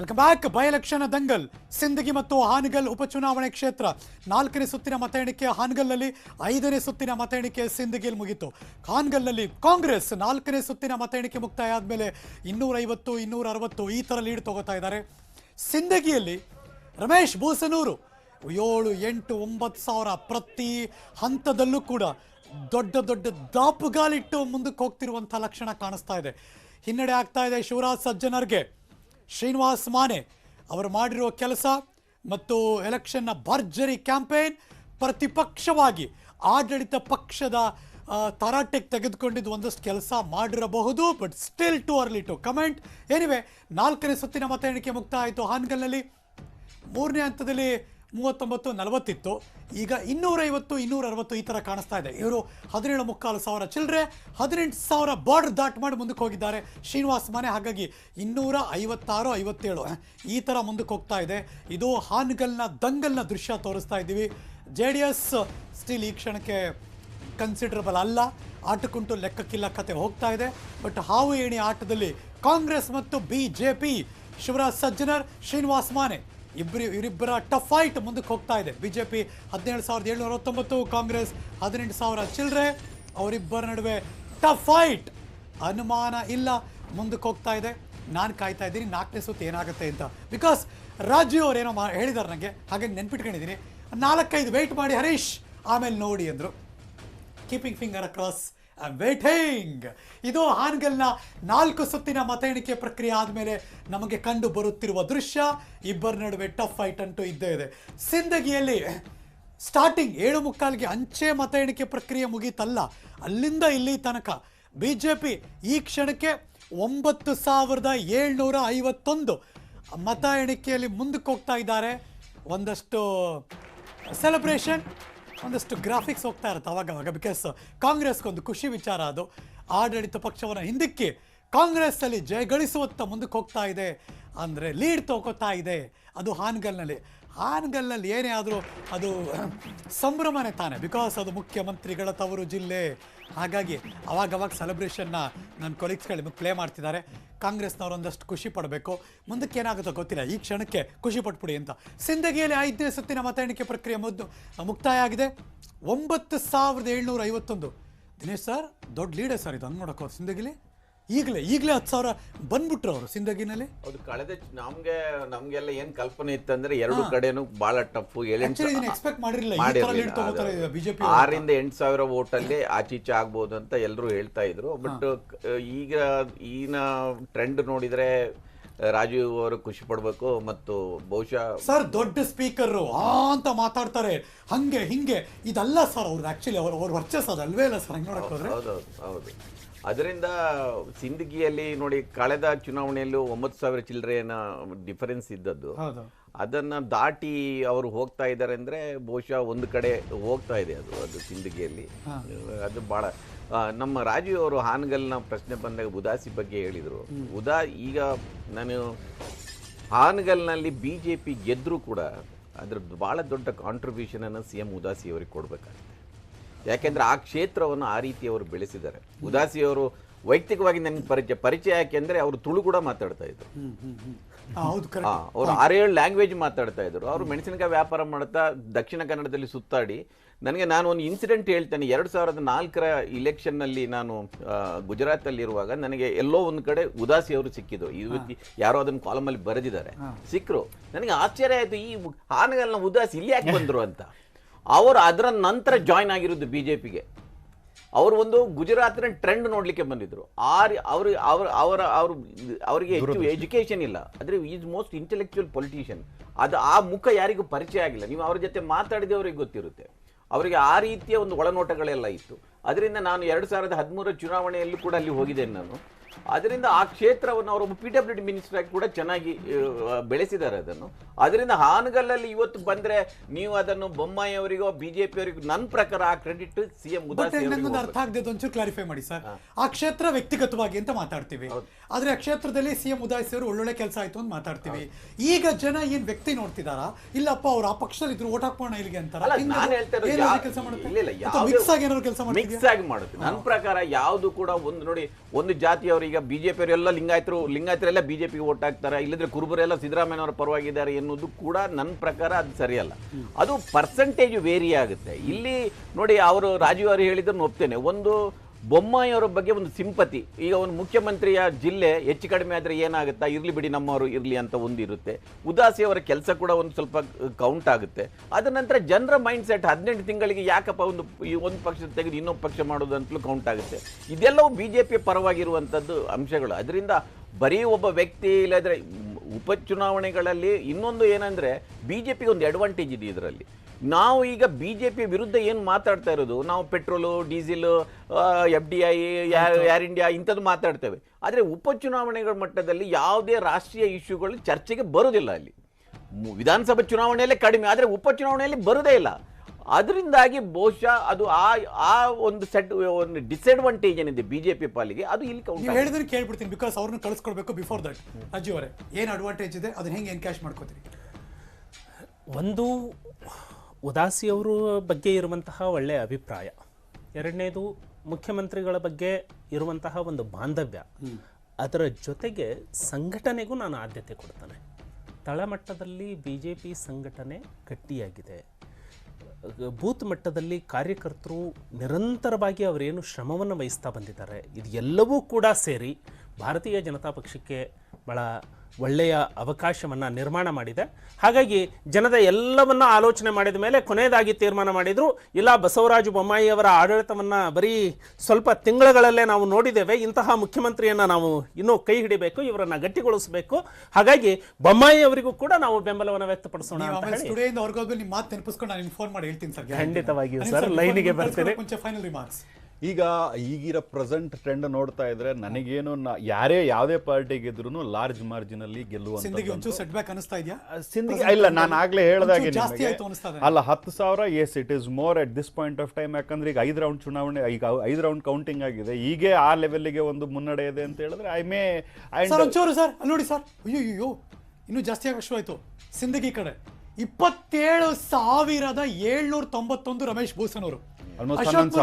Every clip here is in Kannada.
Welcome back by Dangal, Sindagi ಮತ್ತು ಹಾನಗಲ್ ಉಪಚುನಾವಣೆ ಕ್ಷೇತ್ರ. ನಾಲ್ಕನೇ ಸುತ್ತಿನ ಮತ ಎಣಿಕೆ ಹಾನಗಲ್ನಲ್ಲಿ ಐದನೇ ಸುತ್ತಿನ ಮತ ಎಣಿಕೆ ಸಿಂದಗಿಲ್ ಮುಗಿತು. ಹಾನಗಲ್ನಲ್ಲಿ ಕಾಂಗ್ರೆಸ್ ನಾಲ್ಕನೇ ಸುತ್ತಿನ ಮತ ಎಣಿಕೆ ಮುಕ್ತಾಯ ಆದಮೇಲೆ ಇನ್ನೂರೈವತ್ತು ಇನ್ನೂರ ಅರವತ್ತು ಈ ಥರ ಲೀಡ್ ತಗೋತಾ ಇದ್ದಾರೆ. ಸಿಂದಗಿಯಲ್ಲಿ ರಮೇಶ್ ಬೂಸನೂರು, ಏಳು, ಎಂಟು, ಒಂಬತ್ತು ಸಾವಿರ ಪ್ರತಿ ಹಂತದಲ್ಲೂ ಕೂಡ ದೊಡ್ಡ ದೊಡ್ಡ ದಾಪುಗಾಲಿಟ್ಟು ಮುಂದಕ್ಕೆ ಹೋಗ್ತಿರುವಂಥ ಲಕ್ಷಣ ಕಾಣಿಸ್ತಾ ಇದೆ. ಹಿನ್ನಡೆ ಆಗ್ತಾ ಇದೆ ಶಿವರಾಜ್ ಸಜ್ಜನರ್ಗೆ. ಶ್ರೀನಿವಾಸ್ ಮಾನೆ ಅವರು ಮಾಡಿರುವ ಕೆಲಸ ಮತ್ತು ಎಲೆಕ್ಷನ್ನ ಭರ್ಜರಿ ಕ್ಯಾಂಪೇನ್ ಪ್ರತಿಪಕ್ಷವಾಗಿ ಆಡಳಿತ ಪಕ್ಷದ ತರಾಟೆಗೆ ತೆಗೆದುಕೊಂಡಿದ್ದು ಒಂದಷ್ಟು ಕೆಲಸ ಮಾಡಿರಬಹುದು but still too early to comment anyway ನಾಲ್ಕನೇ ಸುತ್ತಿನ ಮತ ಎಣಿಕೆ ಮುಕ್ತ ಆಯಿತು ಹಾನಗಲ್ನಲ್ಲಿ. ಮೂರನೇ ಹಂತದಲ್ಲಿ ಮೂವತ್ತೊಂಬತ್ತು, ನಲವತ್ತಿತ್ತು. ಈಗ ಇನ್ನೂರೈವತ್ತು ಇನ್ನೂರ ಅರವತ್ತು ಈ ಥರ ಕಾಣಿಸ್ತಾ ಇದೆ. ಇವರು ಹದಿನೇಳು ಮುಕ್ಕಾಲು ಸಾವಿರ ಚಿಲ್ಲರೆ ಹದಿನೆಂಟು ಸಾವಿರ ಬಾರ್ಡರ್ ದಾಟ್ ಮಾಡಿ ಮುಂದಕ್ಕೆ ಹೋಗಿದ್ದಾರೆ. ಶ್ರೀನಿವಾಸ್ ಮನೆ, ಹಾಗಾಗಿ ಇನ್ನೂರ ಐವತ್ತಾರು, ಐವತ್ತೇಳು ಈ ಥರ ಮುಂದಕ್ಕೆ ಹೋಗ್ತಾ ಇದೆ. ಇದು ಹಾನಗಲ್ನ, ದಂಗಲ್ನ ದೃಶ್ಯ ತೋರಿಸ್ತಾ ಇದ್ದೀವಿ. ಜೆ ಡಿ ಎಸ್ ಸ್ಟಿಲ್ ಈ ಕ್ಷಣಕ್ಕೆ ಕನ್ಸಿಡರಬಲ್ ಅಲ್ಲ. ಆಟಕ್ಕುಂಟು ಲೆಕ್ಕಕ್ಕಿಲ್ಲ ಕತೆ ಹೋಗ್ತಾ ಇದೆ. ಬಟ್ ಹಾವು ಏಣಿ ಆಟದಲ್ಲಿ ಕಾಂಗ್ರೆಸ್ ಮತ್ತು B J P Shivraj Sajjanar, Srinivas Mane ಇಬ್ಬರು ಇವರಿಬ್ಬರ ಟಫ್ ಫೈಟ್ ಮುಂದಕ್ಕೆ ಹೋಗ್ತಾ ಇದೆ. ಬಿ ಜೆ ಪಿ ಹದಿನೇಳು ಸಾವಿರದ ಏಳ್ನೂರ ಹತ್ತೊಂಬತ್ತು ಕಾಂಗ್ರೆಸ್ ಹದಿನೆಂಟು ಸಾವಿರ ಚಿಲ್ಲರೆ ಅವರಿಬ್ಬರ ನಡುವೆ ಟಫ್ ಫೈಟ್ ಅನುಮಾನ ಇಲ್ಲ. ಮುಂದಕ್ಕೆ ಹೋಗ್ತಾ ಇದೆ. ನಾನು ಕಾಯ್ತಾ ಇದ್ದೀನಿ. ನಾಲ್ಕನೇ ಸುತ್ತು ಏನಾಗುತ್ತೆ ಅಂತ. ಬಿಕಾಸ್ ರಾಜು ಅವರೇನೋ ಮಾ ಹೇಳಿದ್ದಾರೆ ನನಗೆ ಹಾಗೆ ನೆನ್ಪಿಟ್ಕೊಂಡಿದ್ದೀನಿ. ನಾಲ್ಕೈದು ವೆಯ್ಟ್ ಮಾಡಿ ಹರೀಶ್. ಆಮೇಲೆ ನೋಡಿ ಅಂದರು. ಕೀಪಿಂಗ್ ಫಿಂಗರ್ ಅಕ್ರಾಸ್ ವೇಟಿಂಗ್ ಇದು ಹಾನ್ಗಲ್ನ ನಾಲ್ಕು ಸುತ್ತಿನ ಮತ ಎಣಿಕೆ ಪ್ರಕ್ರಿಯೆ ಆದಮೇಲೆ ನಮಗೆ ಕಂಡು ಬರುತ್ತಿರುವ ದೃಶ್ಯ, ಇಬ್ಬರ ನಡುವೆ ಟಫ್ ಫೈಟ್ ಅಂತೂ ಇದ್ದೇ ಇದೆ. ಸಿಂದಗಿಯಲ್ಲಿ ಸ್ಟಾರ್ಟಿಂಗ್ ಏಳು ಮುಕ್ಕಾಲಿಗೆ ಅಂಚೆ ಮತ ಎಣಿಕೆ ಪ್ರಕ್ರಿಯೆ ಮುಗೀತಲ್ಲ, ಅಲ್ಲಿಂದ ಇಲ್ಲಿ ತನಕ ಬಿ ಜೆ ಪಿ ಈ ಕ್ಷಣಕ್ಕೆ ಒಂಬತ್ತು ಸಾವಿರದ ಏಳ್ನೂರ ಐವತ್ತೊಂದು ಮತ ಎಣಿಕೆಯಲ್ಲಿ ಮುಂದಕ್ಕೆ ಹೋಗ್ತಾ ಇದ್ದಾರೆ. ಒಂದಷ್ಟು ಸೆಲೆಬ್ರೇಷನ್ ಒಂದಷ್ಟು ಗ್ರಾಫಿಕ್ಸ್ ಹೋಗ್ತಾ ಇರುತ್ತೆ ಅವಾಗ ಅವಾಗ ಬಿಕಾಸ್ ಕಾಂಗ್ರೆಸ್ಗೊಂದು ಖುಷಿ ವಿಚಾರ ಅದು. ಆಡಳಿತ ಪಕ್ಷವನ್ನು ಹಿಂದಕ್ಕೆ ಕಾಂಗ್ರೆಸ್ ಅಲ್ಲಿ ಜಯಗಳಿಸುವತ್ತ ಮುಂದಕ್ಕೆ ಹೋಗ್ತಾ ಇದೆ. ಅಂದರೆ ಲೀಡ್ ತಗೋತಾ ಇದೆ ಅದು ಹಾನಗಲ್ನಲ್ಲಿ. ಹಾನಗಲ್ನಲ್ಲಿ ಏನೇ ಆದರೂ ಅದು ಸಂಭ್ರಮನೇ ತಾನೆ ಬಿಕಾಸ್ ಅದು ಮುಖ್ಯಮಂತ್ರಿಗಳ ತವರು ಜಿಲ್ಲೆ. ಹಾಗಾಗಿ ಅವಾಗವಾಗ ಅವಾಗ ಸೆಲೆಬ್ರೇಷನ್ನ ನನ್ನ ಕೊಲೀಗ್ಸ್ಗಳು ಪ್ಲೇ ಮಾಡ್ತಿದ್ದಾರೆ. ಕಾಂಗ್ರೆಸ್ನವ್ರು ಒಂದಷ್ಟು ಖುಷಿ ಪಡಬೇಕು. ಮುಂದಕ್ಕೆ ಏನಾಗುತ್ತೋ ಗೊತ್ತಿಲ್ಲ, ಈ ಕ್ಷಣಕ್ಕೆ ಖುಷಿ ಪಟ್ಬಿಡಿ ಅಂತ. ಸಿಂದಗಿಯಲ್ಲಿ ಐದನೇ ಸುತ್ತಿನ ಮತ ಎಣಿಕೆ ಪ್ರಕ್ರಿಯೆ ಮುದ್ದು ಮುಕ್ತಾಯ ಆಗಿದೆ ಒಂಬತ್ತು ಸಾವಿರದ ಏಳ್ನೂರ ಐವತ್ತೊಂದು ದಿನೇಶ್ ಸರ್, ದೊಡ್ಡ ಲೀಡೇ ಸರ್ ಇದು, ಹಂಗೆ ಸಿಂದಗಿಲಿ. ಈಗಲೇ ಈಗಲೇ ಹತ್ತು ಸಾವಿರ ಬಂದ್ಬಿಟ್ರು ಅವರು ಸಿಂದಗಿನಲ್ಲಿ ಅದು ಕಳೆದ ನಮ್ಗೆ ನಮ್ಗೆಲ್ಲ ಏನ್ ಕಲ್ಪನೆ ಇತ್ತಂದ್ರೆ ಎರಡು ಕಡೆನೂ ಬಹಳ ಟಫ್ ಏಳೆಂಟು ಇದನ್ನ ಎಕ್ಸ್ಪೆಕ್ಟ್ ಮಾಡಿರಲಿಲ್ಲ. ಈ ತರ lead ತಗೋತಾರೆ ಇದು ಆರಿಂದ ಎಂಟು ಸಾವಿರ ಓಟಲ್ಲಿ ಅಲ್ಲಿ ಆಚೀಚೆ ಆಗ್ಬೋದು ಅಂತ ಎಲ್ಲರೂ ಹೇಳ್ತಾ ಇದ್ರು. ಬಟ್ ಈಗ ಈಗಿನ ಟ್ರೆಂಡ್ ನೋಡಿದ್ರೆ ರಾಜೀವ್ ಅವರು ಖುಷಿ ಪಡ್ಬೇಕು ಮತ್ತು ಬಹುಶಃ ಸರ್ ದೊಡ್ಡ ಸ್ಪೀಕರ್ ಆ ಅಂತ ಮಾತಾಡ್ತಾರೆ. ಹಂಗೆ ಹಿಂಗೆ. ಇದಲ್ಲ ಸರ್ ಅವ್ರದ್ದು ಆಕ್ಚುಲಿ ಅವ್ರ ಅವ್ರ ವರ್ಚಸ್ ಅದಲ್ವೇ ಇಲ್ಲ ಸರ್ ಹಂಗೆ ನೋಡಕ್ ಹೋದ್ರೆ? ಹೌದೌದು ಹೌದು. ಅದರಿಂದ ಸಿಂದಗಿಯಲ್ಲಿ ನೋಡಿ ಕಳೆದ ಚುನಾವಣೆಯಲ್ಲೂ ಒಂಬತ್ತು ಸಾವಿರ ಚಿಲ್ಲರೆನ ಡಿಫರೆನ್ಸ್ ಇದ್ದದ್ದು. ಅದನ್ನ ದಾಟಿ ಅವರು ಹೋಗ್ತಾ ಇದ್ದಾರೆ ಅಂದ್ರೆ ಬಹುಶಃ ಒಂದು ಕಡೆ ಹೋಗ್ತಾ ಇದೆ ಅದು ಅದು ಸಿಂದಗಿಯಲ್ಲಿ. ಅದು ಬಹಳ ನಮ್ಮ ರಾಜೀವ್ ಅವರು ಹಾನಗಲ್ನ ಪ್ರಶ್ನೆ ಬಂದಾಗ ಉದಾಸಿ ಬಗ್ಗೆ ಹೇಳಿದರು. ಉದಾ ಈಗ ನಾನು ಹಾನಗಲ್ನಲ್ಲಿ ಬಿ ಜೆ ಪಿ ಗೆದ್ದರೂ ಕೂಡ ಅದ್ರ ಭಾಳ ದೊಡ್ಡ ಕಾಂಟ್ರಿಬ್ಯೂಷನ್ ಅನ್ನು ಸಿ ಎಂ ಉದಾಸಿ ಅವರಿಗೆ ಕೊಡಬೇಕಾಗುತ್ತೆ. ಯಾಕೆಂದ್ರೆ ಆ ಕ್ಷೇತ್ರವನ್ನು ಆ ರೀತಿ ಅವರು ಬೆಳೆಸಿದ್ದಾರೆ. ಉದಾಸಿ ಅವರು ವೈಯಕ್ತಿಕವಾಗಿ ನನಗೆ ಪರಿಚಯ ಪರಿಚಯ ಯಾಕೆಂದ್ರೆ ಅವರು ತುಳು ಕೂಡ ಮಾತಾಡ್ತಾ ಇದ್ರು. ಅವರು ಆರೇಳು ಲ್ಯಾಂಗ್ವೇಜ್ ಮಾತಾಡ್ತಾ ಇದ್ರು. ಅವರು ಮೆಣಸಿನಕಾಯಿ ವ್ಯಾಪಾರ ಮಾಡ್ತಾ ದಕ್ಷಿಣ ಕನ್ನಡದಲ್ಲಿ ಸುತ್ತಾಡಿ ನನಗೆ ನಾನು ಒಂದು ಇನ್ಸಿಡೆಂಟ್ ಹೇಳ್ತೇನೆ. ಎರಡು ಸಾವಿರದ ನಾಲ್ಕರ ಇಲೆಕ್ಷನ್ನಲ್ಲಿ ನಾನು ಗುಜರಾತಲ್ಲಿರುವಾಗ ನನಗೆ ಎಲ್ಲೋ ಒಂದು ಕಡೆ ಉದಾಸಿ ಅವರು ಸಿಕ್ಕಿದ್ರು. ರೀತಿ ಯಾರೋ ಅದನ್ನು ಕಾಲಮಲ್ಲಿ ಬರೆದಿದ್ದಾರೆ. ಸಿಕ್ಕರು ನನಗೆ ಆಶ್ಚರ್ಯ ಆಯಿತು ಈ ಹಾನಗಲ್ನ ಉದಾಸಿ ಇಲ್ಲಿ ಯಾಕೆ ಬಂದರು ಅಂತ. ಅವರು ಅದರ ನಂತರ ಜಾಯ್ನ್ ಆಗಿರೋದು ಬಿ ಜೆ ಪಿಗೆ ಅವರು ಒಂದು ಗುಜರಾತಿನ ಟ್ರೆಂಡ್ ನೋಡಲಿಕ್ಕೆ ಬಂದಿದ್ರು. ಆ ಅವರು ಅವ್ರ ಅವ್ರ ಅವರ ಅವರು ಅವರಿಗೆ ಹೆಚ್ಚು ಎಜುಕೇಷನ್ ಇಲ್ಲ. ಆದ್ರೆ ಈಸ್ ಮೋಸ್ಟ್ ಇಂಟೆಲೆಕ್ಚುಯಲ್ ಪೊಲಿಟಿಷಿಯನ್ ಅದು ಆ ಮುಖ ಯಾರಿಗೂ ಪರಿಚಯ ಆಗಿಲ್ಲ. ನೀವು ಅವ್ರ ಜೊತೆ ಮಾತಾಡಿದವರಿಗೆ ಗೊತ್ತಿರುತ್ತೆ. ಅವರಿಗೆ ಆ ರೀತಿಯ ಒಂದು ಒಳನೋಟಗಳೆಲ್ಲ ಇತ್ತು. ಅದರಿಂದ ನಾನು ಎರಡು ಸಾವಿರದ ಹದಿಮೂರರ ಚುನಾವಣೆಯಲ್ಲೂ ಕೂಡ ಅಲ್ಲಿ ಹೋಗಿದ್ದೇನೆ ನಾನು. ಅದರಿಂದ ಆ ಕ್ಷೇತ್ರವನ್ನು ಅವರು ಪಿ ಡಬ್ಲ್ಯೂ ಡಿ ಮಿನಿಸ್ಟರ್ ಆಗಿ ಕೂಡ ಚೆನ್ನಾಗಿ ಬೆಳೆಸಿದ್ದಾರೆ ಅದನ್ನು. ಅದರಿಂದ ಹಾನಗಲ್ಲಲ್ಲಿ ಇವತ್ತು ಬಂದ್ರೆ ನೀವು ಅದನ್ನು ಬೊಮ್ಮಾಯಿ ಅವರಿಗೋ ಬಿಜೆಪಿ ಅವರಿಗೂ ನನ್ನ ಪ್ರಕಾರ ಆ ಕ್ರೆಡಿಟ್ ಸಿ ಎಂ. ಅರ್ಥ ಆಗದೆ ಒಂಚೂರು ಕ್ಲಾರಿಫೈ ಮಾಡಿ ಸರ್. ಆ ಕ್ಷೇತ್ರ ವ್ಯಕ್ತಿಗತವಾಗಿ ಅಂತ ಮಾತಾಡ್ತೀವಿ. ಆದರೆ ಆ ಕ್ಷೇತ್ರದಲ್ಲಿ ಸಿ ಎಂ ಉದಾಸಿ ಅವರು ಒಳ್ಳೊಳ್ಳೆ ಕೆಲಸ ಆಯ್ತು ಅಂತ ಮಾತಾಡ್ತೀವಿ. ಈಗ ಜನ ಏನು ವ್ಯಕ್ತಿ ನೋಡ್ತಿದಾರಾ? ಇಲ್ಲಪ್ಪ ಅವ್ರು ಆ ಪಕ್ಷದಲ್ಲಿ ಇದ್ರು ಓಟ್ ಹಾಕೋಣ ಇಲ್ಲಿಗೆ ಅಂತಾರ ಕೆಲಸ ಮಾಡುತ್ತೆ? ಮಿಕ್ಸ್ ಆಗಿ ಏನಾದ್ರು ಕೆಲಸ ಮಿಕ್ಸ್ ಆಗಿ ಮಾಡುತ್ತೆ. ನನ್ನ ಪ್ರಕಾರ ಯಾವುದು ಕೂಡ ಒಂದು ನೋಡಿ ಒಂದು ಜಾತಿಯವರು ಅವರು ಈಗ ಬಿಜೆಪಿ ಎಲ್ಲ ಲಿಂಗಾಯತರು, ಲಿಂಗಾಯತರೆಲ್ಲ ಬಿಜೆಪಿಗೆ ಓಟ್ ಹಾಕ್ತಾರೆ. ಇಲ್ಲದ್ರೆ ಕುರುಬರೆಲ್ಲ ಸಿದ್ದರಾಮಯ್ಯನವರ ಪರವಾಗಿದ್ದಾರೆ ಎನ್ನುವುದು ಕೂಡ ನನ್ನ ಪ್ರಕಾರ ಅದು ಸರಿಯಲ್ಲ. ಅದು ಪರ್ಸೆಂಟೇಜ್ ವೇರಿ ಆಗುತ್ತೆ ಇಲ್ಲಿ ನೋಡಿ, ಅವರು ರಾಜೀವ್ ಅವರು ಹೇಳಿದ್ರು ಒಪ್ತೇನೆ. ಒಂದು ಬೊಮ್ಮಾಯಿ ಅವರ ಬಗ್ಗೆ ಒಂದು ಸಿಂಪತಿ. ಈಗ ಒಂದು ಮುಖ್ಯಮಂತ್ರಿಯ ಜಿಲ್ಲೆ ಹೆಚ್ಚು ಕಡಿಮೆ ಆದರೆ ಏನಾಗುತ್ತಾ? ಇರಲಿ ಬಿಡಿ, ನಮ್ಮವರು ಇರಲಿ ಅಂತ ಒಂದಿರುತ್ತೆ. ಉದಾಸಿ ಅವರ ಕೆಲಸ ಕೂಡ ಒಂದು ಸ್ವಲ್ಪ ಕೌಂಟ್ ಆಗುತ್ತೆ. ಅದ ನಂತರ ಜನರ ಮೈಂಡ್ ಸೆಟ್ ಹದಿನೆಂಟು ತಿಂಗಳಿಗೆ ಯಾಕಪ್ಪ ಒಂದು ಒಂದು ಪಕ್ಷ ತೆಗೆದು ಇನ್ನೊಂದು ಪಕ್ಷ ಮಾಡೋದು ಅಂತಲೂ ಕೌಂಟ್ ಆಗುತ್ತೆ. ಇದೆಲ್ಲವೂ ಬಿ ಜೆ ಪಿ ಪರವಾಗಿರುವಂಥದ್ದು ಅಂಶಗಳು. ಅದರಿಂದ ಬರೀ ಒಬ್ಬ ವ್ಯಕ್ತಿ ಇಲ್ಲದ್ರೆ ಉಪಚುನಾವಣೆಗಳಲ್ಲಿ ಇನ್ನೊಂದು ಏನಂದರೆ ಬಿ ಜೆ ಪಿಗೆ ಒಂದು ಅಡ್ವಾಂಟೇಜ್ ಇದೆ ಇದರಲ್ಲಿ. ನಾವು ಈಗ ಬಿ ಜೆ ಪಿ ವಿರುದ್ಧ ಏನು ಮಾತಾಡ್ತಾ ಇರೋದು? ನಾವು petrol diesel F D I Air India ಇಂಥದ್ದು ಮಾತಾಡ್ತೇವೆ. ಆದರೆ ಉಪಚುನಾವಣೆಗಳ ಮಟ್ಟದಲ್ಲಿ ಯಾವುದೇ ರಾಷ್ಟ್ರೀಯ ಇಶ್ಯೂಗಳು ಚರ್ಚೆಗೆ ಬರೋದಿಲ್ಲ ಅಲ್ಲಿ. ವಿಧಾನಸಭೆ ಚುನಾವಣೆಯಲ್ಲೇ ಕಡಿಮೆ ಆದರೆ ಉಪಚುನಾವಣೆಯಲ್ಲಿ ಬರೋದೇ ಇಲ್ಲ. ಅದರಿಂದಾಗಿ ಬಹುಶಃ ಅದು ಆ ಆ ಒಂದು ಸೆಟ್ ಒಂದು ಡಿಸ್ಅಡ್ವಾಂಟೇಜ್ ಏನಿದೆ ಬಿಜೆಪಿ ಜೆ ಪಿ ಪಾಲಿಗೆ ಅದು ಇಲ್ಲಿ ನೀವು ಹೇಳಿದ್ರೆ ಕೇಳ್ಬಿಡ್ತೀನಿ ಬಿಕಾಸ್ ಅವ್ರನ್ನ ಕಳಿಸ್ಕೊಡ್ಬೇಕು ಬಿಫೋರ್ ದಟ್ ಅಜ್ಜಿ ಅವರೇ ಏನು ಅಡ್ವಾಂಟೇಜ್ ಇದೆ ಅದನ್ನ ಹೆಂಗೆ ಎನ್ಕ್ಯಾಶ್ ಮಾಡ್ಕೋತೀರಿ? ಒಂದು ಉದಾಸಿಯವರ ಬಗ್ಗೆ ಇರುವಂತಹ ಒಳ್ಳೆಯ ಅಭಿಪ್ರಾಯ. ಎರಡನೇದು ಮುಖ್ಯಮಂತ್ರಿಗಳ ಬಗ್ಗೆ ಇರುವಂತಹ ಒಂದು ಬಾಂಧವ್ಯ. ಅದರ ಜೊತೆಗೆ ಸಂಘಟನೆಗೂ ನಾನು ಆದ್ಯತೆ ಕೊಡ್ತೇನೆ. ತಳಮಟ್ಟದಲ್ಲಿ ಬಿ ಜೆ ಪಿ ಸಂಘಟನೆ ಗಟ್ಟಿಯಾಗಿದೆ. ಬೂತ್ ಮಟ್ಟದಲ್ಲಿ ಕಾರ್ಯಕರ್ತರು ನಿರಂತರವಾಗಿ ಅವರೇನು ಶ್ರಮವನ್ನು ವಹಿಸ್ತಾ ಬಂದಿದ್ದಾರೆ ಇದು ಎಲ್ಲವೂ ಕೂಡ ಸೇರಿ ಭಾರತೀಯ ಜನತಾ ಪಕ್ಷಕ್ಕೆ ಭಾಳ ಒಳ್ಳೆಯ ಅವಕಾಶವನ್ನು ನಿರ್ಮಾಣ ಮಾಡಿದೆ. ಹಾಗಾಗಿ ಜನದ ಎಲ್ಲವನ್ನ ಆಲೋಚನೆ ಮಾಡಿದ ಮೇಲೆ ಕೊನೆಯದಾಗಿ ತೀರ್ಮಾನ ಮಾಡಿದ್ರು. ಇಲ್ಲ ಬಸವರಾಜ ಬೊಮ್ಮಾಯಿಯವರ ಆಡಳಿತವನ್ನು ಬರೀ ಸ್ವಲ್ಪ ತಿಂಗಳಗಳಲ್ಲೇ ನಾವು ನೋಡಿದ್ದೇವೆ. ಇಂತಹ ಮುಖ್ಯಮಂತ್ರಿಯನ್ನು ನಾವು ಇನ್ನೂ ಕೈ ಹಿಡಿಬೇಕು ಇವರನ್ನು ಗಟ್ಟಿಗೊಳಿಸಬೇಕು. ಹಾಗಾಗಿ ಬೊಮ್ಮಾಯಿ ಅವರಿಗೂ ಕೂಡ ನಾವು ಬೆಂಬಲವನ್ನು ವ್ಯಕ್ತಪಡಿಸೋಣ ಅಂತ ಹೇಳಿ. ಸ್ಟುಡಿಯೋಯಿಂದ ಹೊರಗೋದ್ಮೇಲೆ ಮಾತು ಫೋನ್ ಮಾಡಿ ಹೇಳ್ತೀನಿ ಸರ್. ಖಂಡಿತವಾಗಿಯೂ ಸರ್, ಲೈನಿಗೆ ಬರ್ತೀನಿ. ಮುಂಚೆ ಫೈನಲ್ ರಿಮಾರ್ಕ್ಸ್ ಈಗ ಈಗಿರೋ ಪ್ರೆಸೆಂಟ್ ಟ್ರೆಂಡ್ ನೋಡ್ತಾ ಇದ್ರೆ ನನಗೇನು ಯಾರೇ ಯಾವುದೇ ಪಾರ್ಟಿ ಗೆದ್ರು ಲಾರ್ಜ್ ಮಾರ್ಜಿನ್ ಅಲ್ಲಿ ಗೆಲ್ಲುವ ಸೆಟ್ ಬ್ಯಾಕ್ ಅನಿಸ್ತಾ ಇದೆಯಾ? ಸಿಂಧಿಗೆ ಇಲ್ಲ ನಾನು ಆಗ್ಲೇ ಹೇಳ್ದಾಗೆ. ಅಲ್ಲ ಹತ್ತು ಸಾವಿರ yes it is more at this point of time ಯಾಕಂದ್ರೆ ಈಗ ಐದು ರೌಂಡ್ ಚುನಾವಣೆ ಈಗ ಐದು ರೌಂಡ್ ಕೌಂಟಿಂಗ್ ಆಗಿದೆ. ಹೀಗೆ ಆ ಲೆವೆಲ್ಗೆ ಒಂದು ಮುನ್ನಡೆ ಇದೆ ಅಂತ ಹೇಳಿದ್ರೆ ಐ ಮೇ ಸರ್ ಒಂಚೂರು ಸರ್ ನೋಡಿ ಸರ್ ಅಯ್ಯೋ ಅಯ್ಯೋ ಇನ್ನೂ ಜಾಸ್ತಿ ಆಗೋ ಶುರು ಆಯ್ತು ಸಿಂದಗಿ ಕಡೆ. ಇಪ್ಪತ್ತೇಳು ಸಾವಿರದ ಏಳ್ನೂರ ತೊಂಬತ್ತೊಂದು ರಮೇಶ್ ಭೂಸನ್ ಅವರು. ಅಶೋಕ್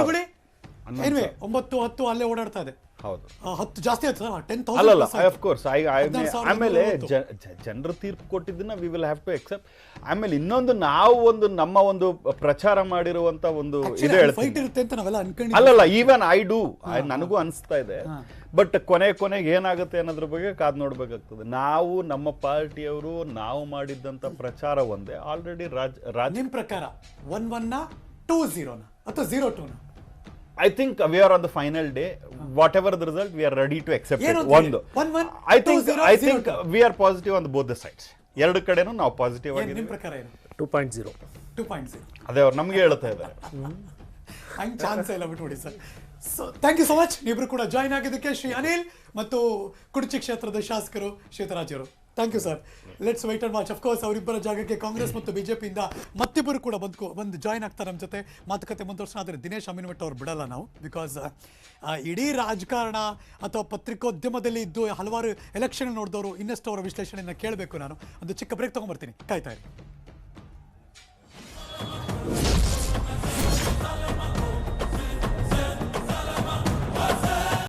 ಏನ್ವೆ. ಒಂಬತ್ತು ಹತ್ತು ಅಲ್ಲೇ ಓಡಾಡ್ತಾ ಇದೆ. ಹೌದು. ಹತ್ತು ಜಾಸ್ತಿ ಆಯ್ತು ಟೆನ್ ಅಲ್ಲಲ್ಲ ಐ ಆಫ್ ಕೋರ್ಸ್ ಆಮೇಲೆ. ಜನರು ತೀರ್ಪು ಕೊಟ್ಟಿದ್ದನ್ನ we will have to accept ಆಮೇಲೆ ಇನ್ನೊಂದು ನಾವು ಒಂದು ನಮ್ಮ ಒಂದು ಪ್ರಚಾರ ಮಾಡಿರುವಂತ ಒಂದು ಇದು ಫೈಟ್ ಇರುತ್ತೆ ಅಂತ ನಾವೆಲ್ಲ ಅನ್ಕೊಂಡಿದ್ವಿ ಅಲ್ಲಲ್ಲ ಈವನ್ ಐ ಡೂ ನನಗೂ ಅನಿಸ್ತಾ ಇದೆ. ಬಟ್ ಕೊನೆ ಕೊನೆಗೆ ಏನಾಗುತ್ತೆ ಅನ್ನೋದ್ರ ಬಗ್ಗೆ ಕಾದ್ ನೋಡ್ಬೇಕಾಗ್ತದೆ. ನಾವು ನಮ್ಮ ಪಾರ್ಟಿಯವರು ನಾವು ಮಾಡಿದ್ದಂತ ಪ್ರಚಾರ ಒಂದೇ. ಆಲ್ರೆಡಿ ರಾಜ್ ರಾಜ್ ನಿಮ್ ಪ್ರಕಾರ ಒನ್ ಒನ್ನ ಟೂ ಝೀರೋನ ಅಥವಾ zero ಟೂನ I think we are on the final day whatever the result we are ready to ಅಂತ ಒಂದು. ಹೇಳಿ? One one, I think I think we are positive on both the sides ಎರಡು ಕಡೆನೂ ನಾವು ಪಾಸಿಟಿವ್ ಆಗಿ ಪ್ರಕಾರ ಏನು? Two point zero two point zero ಅದೇ ಅವ್ರು ನಮ್ಗೆ ಹೇಳ್ತಾ ಇದ್ದಾರೆ. ಹಂಗೆ ಚಾನ್ಸ್ ಇಲ್ಲ ಬಿಟ್ಬಿಡಿ sir. So thank you so much ನೀವಿಬ್ರು ಕೂಡ ಜಾಯ್ನ್ ಆಗಿದ್ದಕ್ಕೆ ಶ್ರೀ ಅನಿಲ್ ಮತ್ತು ಕುಡಚಿ ಕ್ಷೇತ್ರದ ಶಾಸಕರು ಶೇತರಾಜರು ಅವರು thank you sir let's wait and watch of course ಅವರಿಬ್ಬರ ಜಾಗಕ್ಕೆ ಕಾಂಗ್ರೆಸ್ ಮತ್ತು ಬಿಜೆಪಿಯಿಂದ ಮತ್ತಿಬ್ಬರು ಕೂಡ ಬಂದು ಬಂದು ಜಾಯ್ನ್ ಆಗ್ತಾರೆ ನಮ್ಮ ಜೊತೆ. ಮಾತುಕತೆ ಮುಂದುವರ್ಸೋಣ. ಆದರೆ ದಿನೇಶ್ ಅಮೀನ್ಭಟ್ ಅವ್ರು ಬಿಡಲ್ಲ ನಾವು ಬಿಕಾಸ್ ಇಡೀ ರಾಜಕಾರಣ ಅಥವಾ ಪತ್ರಿಕೋದ್ಯಮದಲ್ಲಿ ಇದ್ದು ಹಲವಾರು ಎಲೆಕ್ಷನ್ ನೋಡಿದವರು ಇನ್ನಷ್ಟು ಅವರ ವಿಶ್ಲೇಷಣೆಯನ್ನು ಕೇಳಬೇಕು ನಾನು. ಒಂದು ಚಿಕ್ಕ ಬ್ರೇಕ್ ತೊಗೊಂಬರ್ತೀನಿ ಕಾಯ್ತಾ ಇರಿ.